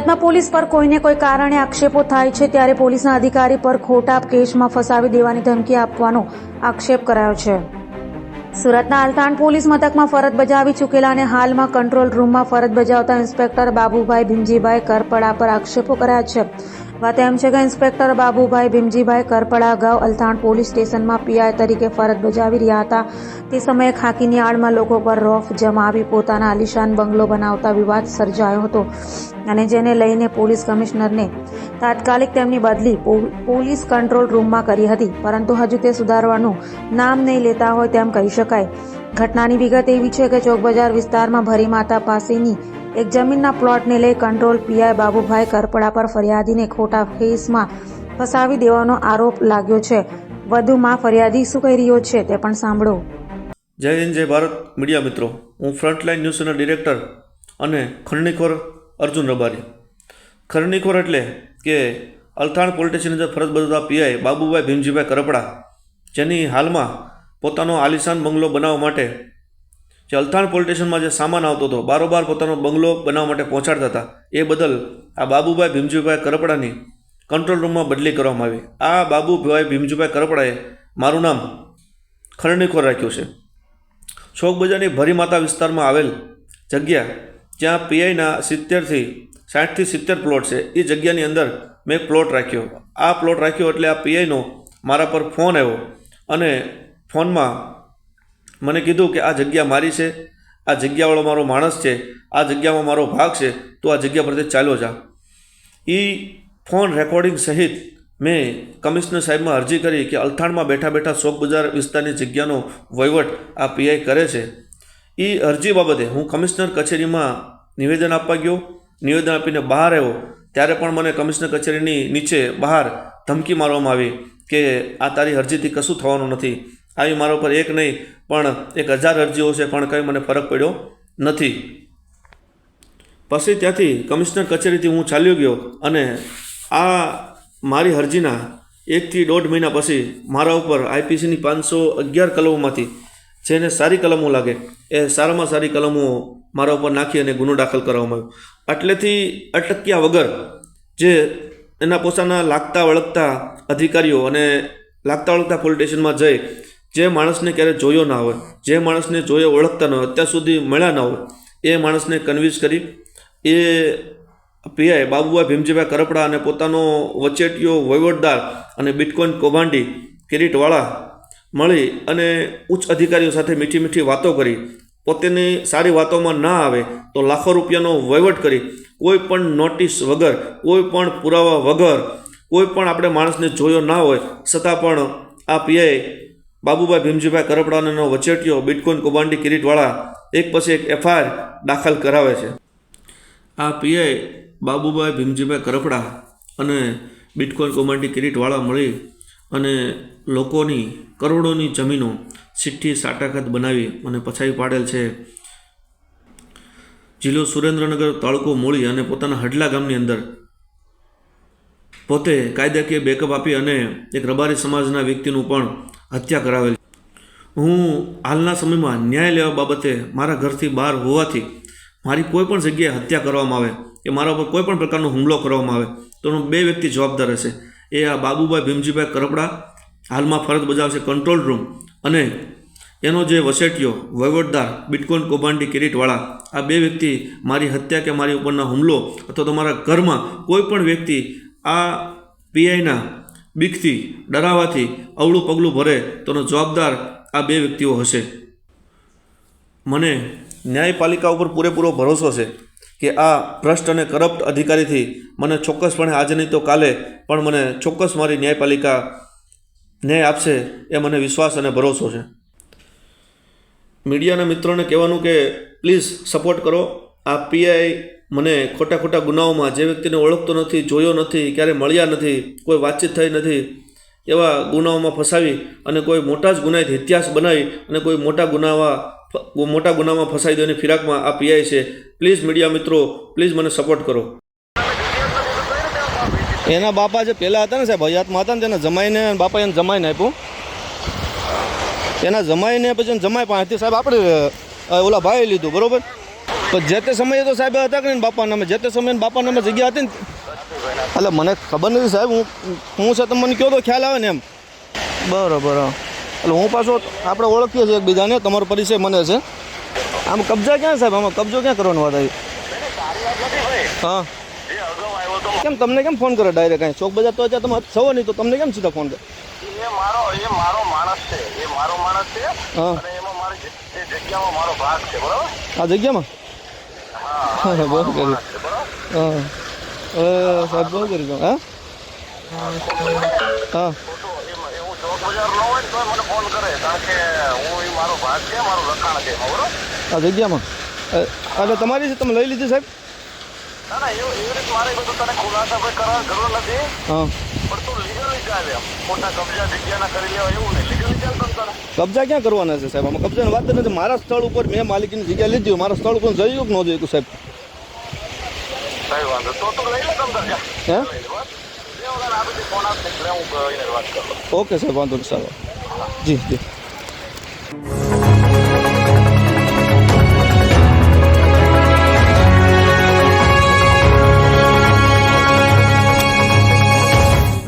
સુરતમાં પોલીસ પર કોઈને કોઈ કારણે આક્ષેપો થાય છે, ત્યારે પોલીસના અધિકારી પર ખોટા કેસમાં ફસાવી દેવાની ધમકી આપવાનો આક્ષેપ કરાયો છે. સુરતના અલથાણ પોલીસ મથકમાં ફરજ બજાવી ચૂકેલા અને હાલમાં કંટ્રોલ રૂમમાં ફરજ બજાવતા ઇન્સ્પેક્ટર બાબુભાઈ ભીમજીભાઈ કરપડા પર આક્ષેપો કર્યા છે. વાત એમ છે કે ઇન્સ્પેક્ટર બાબુભાઈ ભીમજીભાઈ કરપડા અગાઉ અલથાણ પોલીસ સ્ટેશનમાં પીઆઈ તરીકે ફરજ બજાવી રહ્યા હતા. તે સમયે ખાકીની આડમાં લોકો પર રોફ જમાવી પોતાના આલિશાન બંગલો બનાવતા વિવાદ સર્જાયો હતો અને જેને લઈને પોલીસ કમિશનરને તાત્કાલિક તેમની બદલી પોલીસ કંટ્રોલ રૂમમાં કરી હતી. પરંતુ હજુ તે સુધારવાનું નામ નહીં લેતા હોય તેમ કહી શકાય. ઘટનાની વિગત એવી છે કે ચોક બજાર વિસ્તારમાં ભરી માતા પાસેની એક જમીનના પ્લોટને લઈ કંટ્રોલ પીઆઈ બાબુભાઈ કરપડા પર ફરિયાદીને ખોટા ફેસમાં ફસાવી દેવાનો આરોપ લાગ્યો છે. વધુમાં ફરિયાદી શું કહી રહ્યો છે તે પણ સાંભળો. જય હિન્દ, જય ભારત. મીડિયા મિત્રો, હું ફ્રન્ટલાઇન ન્યૂઝના ડિરેક્ટર અને ખરણીખોર અર્જુન રબારી. ખરણીખોર એટલે કે અલથાણ પોલીસ સ્ટેશનની અંદર ફરજ બજાવતા પીઆઈ બાબુભાઈ ભીમજીભાઈ કરપડા, જેની હાલમાં પોતાનો આલિશાન બંગલો બનાવવા માટે જે અલથાણ પોલીસ સ્ટેશનમાં જે સામાન આવતો હતો, બારોબાર પોતાનો બંગલો બનાવવા માટે પહોંચાડતા હતા. એ બદલ આ બાબુભાઈ ભીમજીભાઈ કરપડાની કંટ્રોલ રૂમમાં બદલી કરવામાં આવી. આ બાબુભાઈ ભીમજીભાઈ કરપડાએ મારું નામ ખરણીખોર રાખ્યું છે. શોક બજારની ભરીમાતા વિસ્તારમાં આવેલ જગ્યા જ્યાં પીઆઈના સિત્તેરથી સાઠથી સિત્તેર પ્લોટ છે, એ જગ્યાની અંદર મેં એક પ્લોટ રાખ્યો. આ પ્લોટ રાખ્યો એટલે આ પીઆઈનો મારા પર ફોન આવ્યો અને ફોનમાં મને કીધું કે આ જગ્યા મારી છે, આ જગ્યાવાળો મારો માણસ છે, આ જગ્યામાં મારો ભાગ છે, તો આ જગ્યા પરથી ચાલ્યો જા. એ ફોન રેકોર્ડિંગ સહિત મેં કમિશનર સાહેબમાં અરજી કરી કે અલથાણમાં બેઠા બેઠા ચોક બજાર વિસ્તારની જગ્યાનો વહીવટ આ પીઆઈ કરે છે. એ અરજી બાબતે હું કમિશનર કચેરીમાં નિવેદન આપવા ગયો, નિવેદન આપીને બહાર આવ્યો, ત્યારે પણ મને કમિશનર કચેરીની નીચે બહાર ધમકી મારવામાં આવી કે આ તારી અરજીથી કશું થવાનું નથી. આવી મારા ઉપર એક નહીં, પણ એક હજાર અરજીઓ છે, પણ કંઈ મને ફરક પડ્યો નથી. પછી ત્યાંથી કમિશનર કચેરીથી હું ચાલ્યો ગયો અને આ મારી અરજીના એકથી દોઢ મહિના પછી મારા ઉપર આઈપીસીની પાંચસો અગિયાર કલમોમાંથી જેને સારી કલમો લાગે, એ સારામાં સારી કલમો મારા ઉપર નાખી અને ગુનો દાખલ કરવામાં આવ્યો. એટલેથી અટક્યા વગર જે એના પોતાના લાગતા વળગતા અધિકારીઓ અને લાગતા વળગતા પોલીસ સ્ટેશનમાં જઈ જે માણસને ક્યારે જોયો ના હોય, જે માણસને જોયો ઓળખતા ન હોય, અત્યાર સુધી મળ્યા ના હોય, એ માણસને કન્વિન્સ કરી, એ પીઆઈ બાબુભાઈ ભીમજીભાઈ કરપડા અને પોતાનો વચેટિયો વહીવટદાર અને બિટકોઇન કૌભાંડી કિરીટવાળા મળી અને ઉચ્ચ અધિકારીઓ સાથે મીઠી મીઠી વાતો કરી. પોતેની સારી વાતોમાં ના આવે તો લાખો રૂપિયાનો વહીવટ કરી. કોઈ પણ નોટિસ વગર, કોઈ પણ પુરાવા વગર, કોઈ પણ આપણે માણસને જોયો ના હોય, છતાં પણ આ પીઆઈ બાબુભાઈ ભીમજીભાઈ કરપડાનો વચેટિયો બિટકોઈન કૌભાંડી કિરીટવાળા એક પછી એક એફઆઈઆર દાખલ કરાવે છે. આ પીઆઈ બાબુભાઈ ભીમજીભાઈ કરપડા અને બિટકોઈન કૌભાંડી કિરીટવાળા મળી અને લોકોની કરોડોની જમીનો સિઠ્ઠી સાટાખત બનાવી અને પછાઈ પાડેલ છે. જિલ્લો સુરેન્દ્રનગર તાલુકો મોળી અને પોતાના હડલા ગામની અંદર પોતે કાયદાકીય બેકઅપ આપી અને એક રબારી સમાજના વ્યક્તિનું પણ હત્યા કરાવેલ. હું હાલના સમયમાં ન્યાય લેવા બાબતે મારા ઘરથી બહાર હોવાથી મારી કોઈ પણ જગ્યાએ હત્યા કરવામાં આવે, કે મારા ઉપર કોઈ પણ પ્રકારનો હુમલો કરવામાં આવે, તો બે વ્યક્તિ જવાબદાર હશે એ આ બાબુભાઈ ભીમજીભાઈ કરપડા હાલમાં ફરજ બજાવશે કંટ્રોલ રૂમ અને એનો જે વસેટિયો વહીવટદાર બિટકોઇન કૌભાંડી કિરીટવાળા, આ બે વ્યક્તિ મારી હત્યા કે મારી ઉપરના હુમલો અથવા તો મારા ઘરમાં કોઈ પણ વ્યક્તિ આ પીઆઈના બીકથી ડરાવાથી અવળું પગલું ભરે તોનો જવાબદાર આ બે વ્યક્તિઓ હશે. મને ન્યાયપાલિકા ઉપર પૂરેપૂરો ભરોસો છે કે આ ભ્રષ્ટ અને કરપ્ટ અધિકારીથી મને ચોક્કસપણે આજે નહીં તો કાલે પણ મને ચોક્કસ મારી ન્યાયપાલિકા ન્યાય આપશે એ મને વિશ્વાસ અને ભરોસો છે. મીડિયાના મિત્રોને કહેવાનું કે પ્લીઝ સપોર્ટ કરો. આ પીઆઈ મને ખોટા ખોટા ગુનાઓમાં જે વ્યક્તિને ઓળખતો નથી, જોયો નથી, ક્યારે મળ્યા નથી, કોઈ વાતચીત થઈ નથી, એવા ગુનાઓમાં ફસાવી અને કોઈ મોટા જ ગુનાહિત ઇતિહાસ બનાવી અને કોઈ મોટા ગુનાવા મોટા ગુનામાં ફસાઈ દેવાની ફિરાકમાં આ પીઆઈ છે. પ્લીઝ મીડિયા મિત્રો, પ્લીઝ મને સપોર્ટ કરો. એના બાપા જે પહેલાં હતા ને સાહેબ, હયાતમાં હતા ને, તેના જમાઈને બાપા એને જમાઈને આપ્યું. એના જમાઈને પછી એને જમાઈ પાસેથી સાહેબ, આપણે ઓલા ભાઈ લીધું, બરોબર? તો જે તે સમયે તો સાહેબ હતા કે બાપાના નામે? જે તે સમયે બાપા નામે જગ્યા હતી ને? એટલે મને ખબર નથી સાહેબ હું હું છે તમે મને કહો તો ખ્યાલ આવે ને એમ. બરોબર હા. એટલે હું પાછો આપણે ઓળખીએ છીએ એકબીજાને તમારો પરિચય મને છે. આમ કબજા ક્યાં સાહેબ? આમાં કબજો ક્યાં કરવાનો વાત આવી? હા. કેમ તમને કેમ ફોન કરો ડાયરેક્ટ કાંઈ ચોક બજાર તો અત્યારે તમે છો નહીં તો તમને કેમ સીધા ફોન કરે? એ મારો એ મારો માણસ છે એ મારો માણસ છે. અને એમાં મારી જે- જે જગ્યામાં મારો ભાગ છે બરાબર? આ જગ્યામાં? હા બહુ કર્યું હા. સાહેબ બહુ કર્યું હા? હા. હું આ જગ્યામાં? એટલે તમારી છે તમે લઈ લીધી સાહેબ? ના ના એવું એવી રીતે મારે બધું તને ખુલાસા ભાઈ કરવા જરૂર નથી. પણ તું લીગલી ચાલે ખોટા કબજા જગ્યાના કરી લેવા એવું નહીં. લીગલી ચાલ તને કબજા ક્યાં કરવાના છે સાહેબ? આમાં કબજાની વાત નથી. મારા સ્થળ ઉપર મેં માલિકીની જગ્યા લીધી મારા સ્થળ ઉપર જઈ ન જઈ સાહેબ? કઈ વાંધો તો લઈ લે તમ હે? ઓકે સાહેબ વાંધો નહીં. સારું. જી જી.